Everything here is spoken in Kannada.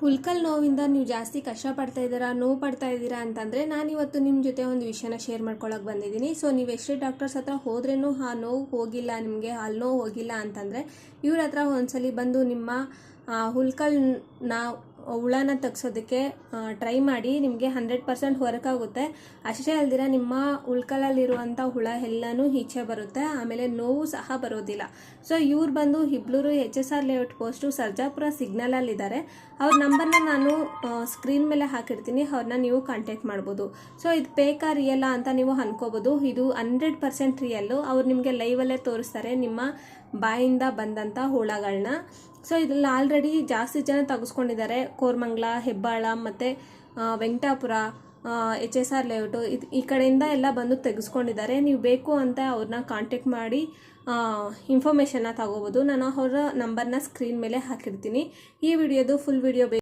ಹುಲ್ಕಲ್ ನೋವಿಂದ ನೀವು ಜಾಸ್ತಿ ಕಷ್ಟ ಪಡ್ತಾ ಇದ್ದೀರಾ ನೋವು ಪಡ್ತಾ ಇದ್ದೀರಾ ಅಂತಂದರೆ ನಾನಿವತ್ತು ನಿಮ್ಮ ಜೊತೆ ಒಂದು ವಿಷಯನ ಶೇರ್ ಮಾಡ್ಕೊಳ್ಳೋಕೆ ಬಂದಿದ್ದೀನಿ. ಸೊ ನೀವು ಎಷ್ಟೇ ಡಾಕ್ಟರ್ಸ್ ಹತ್ರ ಹೋದ್ರೂ ಆ ನೋವು ಹೋಗಿಲ್ಲ ನಿಮಗೆ ಅಲ್ಲಿ ನೋವು ಹೋಗಿಲ್ಲ ಅಂತಂದರೆ ಇವ್ರ ಹತ್ರ ಒಂದ್ಸಲಿ ಬಂದು ನಿಮ್ಮ ಹುಲ್ಕಲ್ ಹುಲ್ಕಲ್ನ ಹುಳನ ತೆಗ್ಸೋದಕ್ಕೆ ಟ್ರೈ ಮಾಡಿ ನಿಮಗೆ ಹಂಡ್ರೆಡ್ ಪರ್ಸೆಂಟ್ ಆಗುತ್ತೆ ಅಷ್ಟೇ ಅಲ್ದಿರ ನಿಮ್ಮ ಉಳ್ಕಲಲ್ಲಿರುವಂಥ ಹುಳ ಎಲ್ಲನೂ ಈಚೆ ಬರುತ್ತೆ. ಆಮೇಲೆ ನೋವು ಸಹ ಬರೋದಿಲ್ಲ. ಸೊ ಇವ್ರು ಬಂದು Iblur H S R layout post Sarjapur ಸಿಗ್ನಲಲ್ಲಿದ್ದಾರೆ ಅವ್ರ ನಂಬರ್ನ ನಾನು ಸ್ಕ್ರೀನ್ ಮೇಲೆ ಹಾಕಿರ್ತೀನಿ. ಅವ್ರನ್ನ ನೀವು ಕಾಂಟ್ಯಾಕ್ಟ್ ಮಾಡ್ಬೋದು. ಸೊ ಇದು ಬೇಕಾ ರಿಯಲ್ಲ ಅಂತ ನೀವು ಅನ್ಕೋಬೋದು. ಇದು ಹಂಡ್ರೆಡ್ ಪರ್ಸೆಂಟ್ ರಿಯಲ್ಲು ಅವ್ರು ನಿಮಗೆ ಲೈವಲ್ಲೇ ತೋರಿಸ್ತಾರೆ ನಿಮ್ಮ ಬಾಯಿಂದ ಬಂದಂಥ ಹುಳಗಳನ್ನ ಸೊ ಇದ್ರಲ್ಲಿ ಆಲ್ರೆಡಿ ಜಾಸ್ತಿ ಜನ ತೆಗೆಸ್ಕೊಂಡಿದ್ದಾರೆ. ಕೋರ್ಮಂಗ್ಲ, ಹೆಬ್ಬಾಳ ಮತ್ತು Venkatapura H S R layout ಇದು, ಈ ಕಡೆಯಿಂದ ಎಲ್ಲ ಬಂದು ತೆಗೆಸ್ಕೊಂಡಿದ್ದಾರೆ. ನೀವು ಬೇಕು ಅಂತ ಅವ್ರನ್ನ ಕಾಂಟ್ಯಾಕ್ಟ್ ಮಾಡಿ ಇನ್ಫಾರ್ಮೇಷನ್ನ ತಗೋಬೋದು. ನಾನು ಅವರ ನಂಬರ್ನ ಸ್ಕ್ರೀನ್ ಮೇಲೆ ಹಾಕಿರ್ತೀನಿ. ಈ ವಿಡಿಯೋದು ಫುಲ್ ವಿಡಿಯೋ